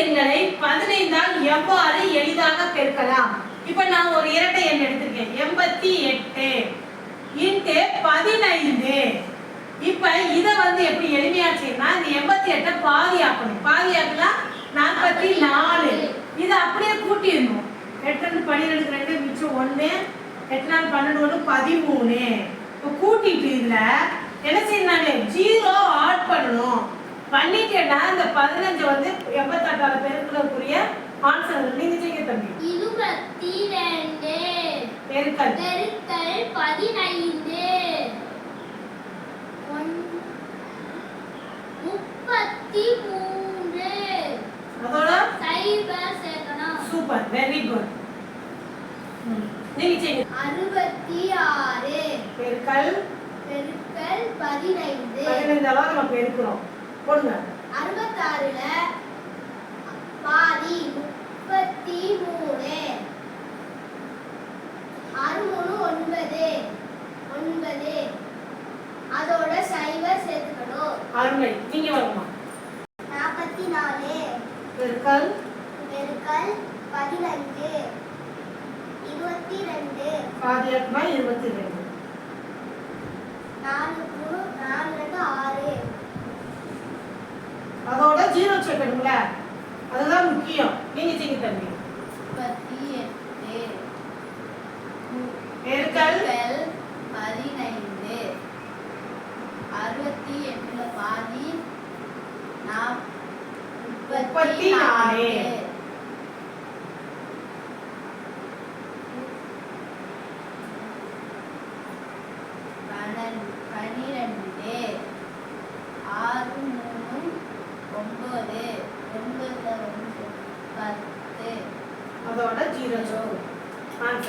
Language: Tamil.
எண்களை பதினைந்தால் எவ்வாறு எளிதாக பெருக்கலாம்? இப்ப நான் ஒரு இரட்டை எண் எடுத்திருக்கேன். எண்பத்தி எட்டு இன்ட்டு பதினைந்து. இப்ப இத வந்து எப்படி எளிமையா இந்த எண்பத்தி எட்டை பாதி ஆக்கணும் பாதி ஆக்கலாம் நாற்பத்தி நாலு. இதை அப்படியே கூட்டிடணும். எட்டு ரெண்டு பன்னிரெண்டு ரெண்டு மிச்சம் ஒன்று எட்டு நாள் பன்னெண்டு ஒன்று பதிமூணு. இப்போ கூட்டிட்டு இதில் என்ன செய்யணும் ஜீரோ ஆட் பண்ணணும். பண்ணிட்டேன்னா இந்த பதினஞ்சு வந்து எண்பத்தெட்டாவது பெருக்கிறதுக்குரிய ஆன்சர் நீங்க செய்ய தம்பி. இருபத்தி ரெண்டு பெருக்கல். பெருக்கல் பதினைந்து. முப்பத்தி மூன்று அதோட சைபர் சேர்க்கணும் சூப்பர் வெரி குட் நீங்க செய்யுங்க அறுபத்தி ஆறு பெருக்கல். பெருக்கல் பதினைந்து. பதினைந்து அளவு நம்ம பெருக்கிறோம். போடுங்க. அறுபத்தாறுல பாதி முப்பத்தி மூணு ஆறு மூணு ஒன்பது. ஒன்பது. அதோட சைபர் சேர்த்துக்கணும். அருமை நீங்க வாங்கம்மா நாற்பத்தி நாலு பெருக்கல். பெருக்கல் பதினஞ்சு இருபத்தி ரெண்டு. பாதியாக்குமா இருபத்தி ரெண்டு? நாலு மூணு நாலு ரெண்டு ஆறு சேர்க்கணும்ல அதுதான் முக்கியம். நீங்க செய்யுங்க தம்பி பெருக்கல்? பதினைந்து. அறுபத்தி எட்டுல பாதி முப்பத்தி நாலு. பன்னெண்டு பன்னிரெண்டு ஆறு மூணு ஒன்பது ஒன்பதுல ஒன்று